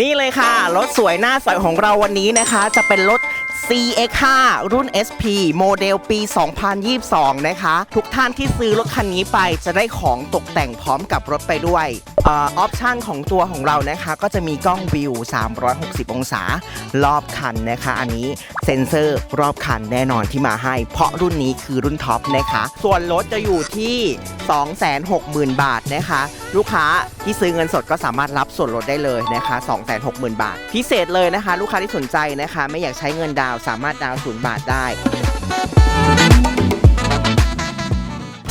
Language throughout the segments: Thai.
นี่เลยค่ะ รถสวยหน้าสวยของเราวันนี้นะคะ จะเป็นรถ CX5 รุ่น SP โมเดลปี 2022 นะคะ ทุกท่านที่ซื้อรถคันนี้ไปจะได้ของตกแต่งพร้อมกับรถไปด้วยออปชันของตัวของเรานะคะ ก็จะมีกล้องวิว 360 องศารอบคันนะคะ อันนี้เซ็นเซอร์รอบคันแน่นอนที่มาให้ เพราะรุ่นนี้คือรุ่นท็อปนะคะ ส่วนรถจะอยู่ที่ 260,000 บาทนะคะ ลูกค้าที่ซื้อเงินสดก็สามารถรับส่วนลดได้เลยนะคะ 260,000 บาท พิเศษเลยนะคะ ลูกค้าที่สนใจนะคะ ไม่อยากใช้เงินดาว สามารถดาวศูนย์บาทได้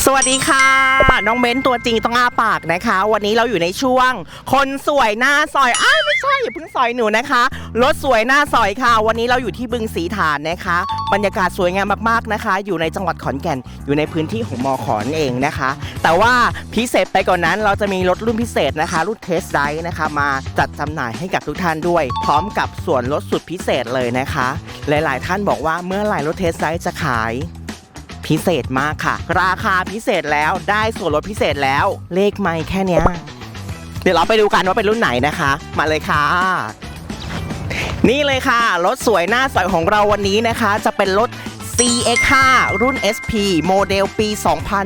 สวัสดีค่ะ น้องเบ้นตัวจริงต้องอ้าปากนะคะ วันนี้เราอยู่ในช่วง คนสวยหน้าซอยอ้าวไม่ใช่อย่าเพิ่งซอยหนูนะคะรถสวยหน้าซอยค่ะ วันนี้เราอยู่ที่บึงสีฐานนะคะ บรรยากาศสวยงามมากๆนะคะ อยู่ในจังหวัดขอนแก่น อยู่ในพื้นที่ของมอขอนเองนะคะ แต่ว่าพิเศษไปกว่านนั้นเราจะมีรถรุ่นพิเศษนะคะ รุ่นเทสไดนะคะ มาจัดจำหน่ายให้กับทุกท่านด้วย พร้อมกับส่วนลดสุดพิเศษเลยนะคะ หลาย ๆ ท่านบอกว่าเมื่อไหร่รถเทสไดจะขายพิเศษมากค่ะ ราคาพิเศษแล้วได้ส่วนลดพิเศษแล้ว เลขไม่แค่เนี้ยเดี๋ยวเราไปดูกันว่าเป็นรุ่นไหนนะคะ มาเลยค่ะ นี่เลยค่ะ รถสวยหน้าสวยของเราวันนี้นะคะ จะเป็นรถ CX5 รุ่น SP โมเดลปี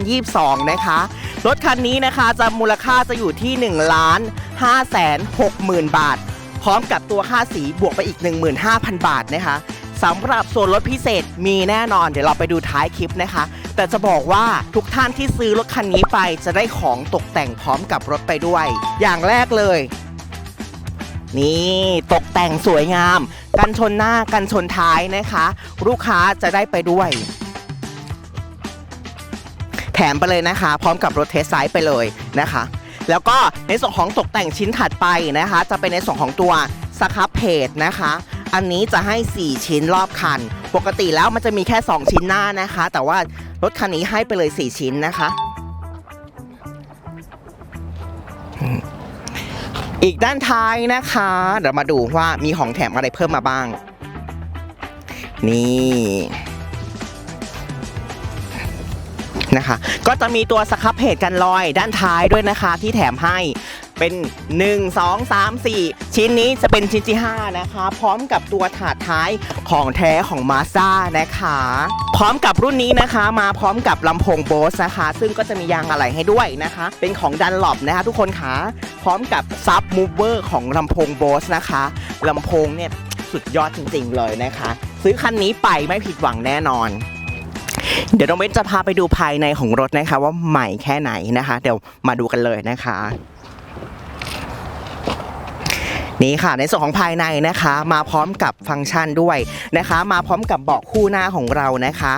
2022 นะคะ รถคันนี้นะคะจะมูลค่าจะอยู่ที่ 1 ล้าน5แสน6หมื่นบาท พร้อมกับตัวค่าสีบวกไปอีก 15,000 บาทนะคะ สำหรับส่วนลดพิเศษมีแน่นอน เดี๋ยวเราไปดูท้ายคลิปนะคะ แต่จะบอกว่าทุกท่านที่ซื้อรถคันนี้ไปจะได้ของตกแต่งพร้อมกับรถไปด้วย อย่างแรกเลย นี่ตกแต่งสวยงาม กันชนหน้ากันชนท้ายนะคะ ลูกค้าจะได้ไปด้วย แถมไปเลยนะคะ พร้อมกับรถเทสไซส์ไปเลยนะคะแล้วก็ในส่วนของตกแต่งชิ้นถัดไปนะคะ จะเป็นในส่วนของตัวสครับเพจนะคะ อันนี้จะให้ 4 ชิ้นรอบคัน ปกติแล้วมันจะมีแค่ 2 ชิ้นหน้านะคะ แต่ว่ารถคันนี้ให้ไปเลย 4 ชิ้นนะคะ อีกด้านท้ายนะคะ เดี๋ยวมาดูว่ามีของแถมอะไรเพิ่มมาบ้าง นี่นะคะ ก็จะมีตัวสครับเพจกันรอยด้านท้ายด้วยนะคะที่แถมให้ เป็น 1 2 3 4 ชิ้นนี้จะเป็นชิ้นที่ 5 นะคะ พร้อมกับตัวถาดท้ายของแท้ของมาซ่านะคะ พร้อมกับรุ่นนี้นะคะ มาพร้อมกับลำโพงโบสนะคะ ซึ่งก็จะมียางอะไหล่ให้ด้วยนะคะ เป็นของดันหลบนะคะทุกคนคะพร้อมกับซับมูเวอร์ของลำโพงโบสนะคะลำโพงเนี่ยสุดยอดจริงๆเลยนะคะ ซื้อคันนี้ไปไม่ผิดหวังแน่นอนเดี๋ยวน้องเบนจะพาไปดูภายในของรถนะคะ ว่าใหม่แค่ไหนนะคะ เดี๋ยวมาดูกันเลยนะคะ นี่ค่ะ ในส่วนของภายในนะคะ มาพร้อมกับฟังก์ชันด้วยนะคะ มาพร้อมกับเบาะคู่หน้าของเรานะคะ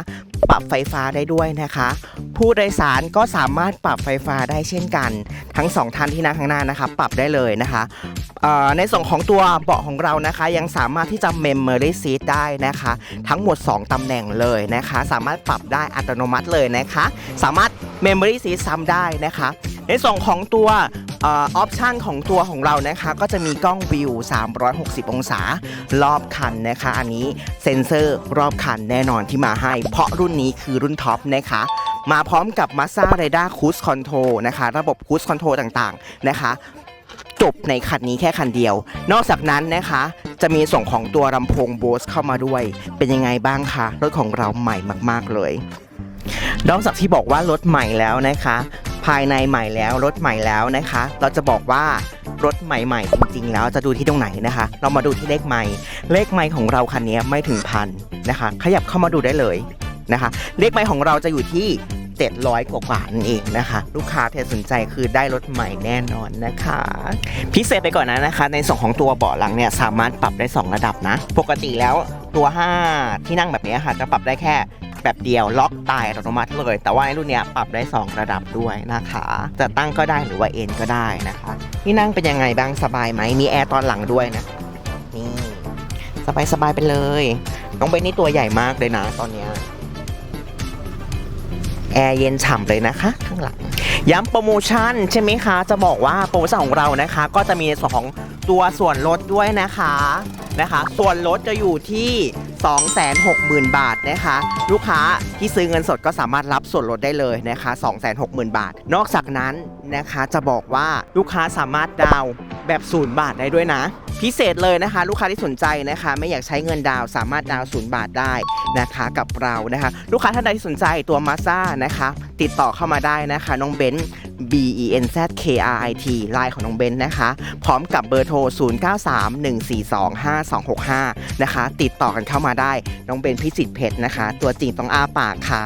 ปรับไฟฟ้าได้ด้วยนะคะ ผู้โดยสารก็สามารถปรับไฟฟ้าได้เช่นกัน ทั้งสองท่านที่นั่งข้างหน้านะคะ ปรับได้เลยนะคะในส่วนของตัวเบาะของเรานะคะ ยังสามารถที่จะ Memory Seat ได้นะคะ ทั้งหมด 2ตำแหน่งเลยนะคะ สามารถปรับได้อัตโนมัติเลยนะคะ สามารถ Memory Seat ซ้ำได้นะคะ ในส่วนของตัว ออปชันของตัวของเรานะคะ ก็จะมีกล้องวิว 360 องศารอบคันนะคะ อันนี้เซ็นเซอร์รอบคันแน่นอนที่มาให้ เพราะรุ่นนี้คือรุ่นท็อปนะคะมาพร้อมกับ Mazda r a d a r Cruise Control นะคะ ระบบ Cruise Control ต่างๆนะคะจบในคันนี้แค่คันเดียว นอกจากนั้นนะคะ จะมีส่งของตัวลำโพง Bose เข้ามาด้วย เป็นยังไงบ้างคะรถของเราใหม่มาก ๆ เลยนอกจากที่บอกว่ารถใหม่แล้วนะคะายในใหม่แล้วรถใหม่แล้วนะคะ เราจะบอกว่ารถใหม่ๆจริงๆ แล้วจะดูที่ตรงไหนนะคะ เรามาดูที่เลขใหม่เลขใหม่ของเราคันนี้ไม่ถึงพันนะคะ ขยับเข้ามาดูได้เลยนะคะ เลขใหม่ของเราจะอยู่ที่ 700 กว่ากว่านั่นเองนะคะ ลูกค้าที่สนใจคือได้รถใหม่แน่นอนนะคะ พิเศษไปก่อนนะนะคะ ในส่วนของตัวเบาะหลังเนี่ยสามารถปรับได้ 2 ระดับนะ ปกติแล้วตัว 5 ที่นั่งแบบนี้ค่ะ จะปรับได้แค่ แบบเดียวล็อกตายอัตโนมัติเลย แต่ว่าในรุ่นนี้ปรับได้ 2 ระดับด้วยนะคะ จะตั้งก็ได้หรือว่าเอ็นก็ได้นะคะ ที่นั่งเป็นยังไงบ้างสบายไหมมีแอร์ตอนหลังด้วยนะนี่สบายสบายไปเลยน้องเบนนี่ตัวใหญ่มากเลยนะตอนนี้แอร์เย็นฉ่ำเลยนะคะ ข้างหลัง ย้ำโปรโมชั่นใช่ไหมคะ จะบอกว่าโปรโมชั่นของเรานะคะ ก็จะมีในส่วนของตัวส่วนลดด้วยนะคะนะคะ ส่วนลดจะอยู่ที่ 260,000 บาทนะคะ ลูกค้าที่ซื้อเงินสดก็สามารถรับส่วนลดได้เลยนะคะ 260,000 บาท นอกจากนั้นนะคะจะบอกว่าลูกค้าสามารถดาวแบบศูนย์บาทได้ด้วยนะ พิเศษเลยนะคะ ลูกค้าที่สนใจนะคะ ไม่อยากใช้เงินดาวสามารถดาวศูนย์บาทได้นะคะกับเรานะคะ ลูกค้าท่านใดที่สนใจตัวมาซ่านะคะ ติดต่อเข้ามาได้นะคะน้องเบนซ์ B E N Z K R I T ไลน์ของน้องเบนซ์นะคะ พร้อมกับเบอร์โทร 0931425265 นะคะ ติดต่อกันเข้ามาได้น้องเบนพิจิตเพชรนะคะ ตัวจริงต้องอ้าปากค่ะ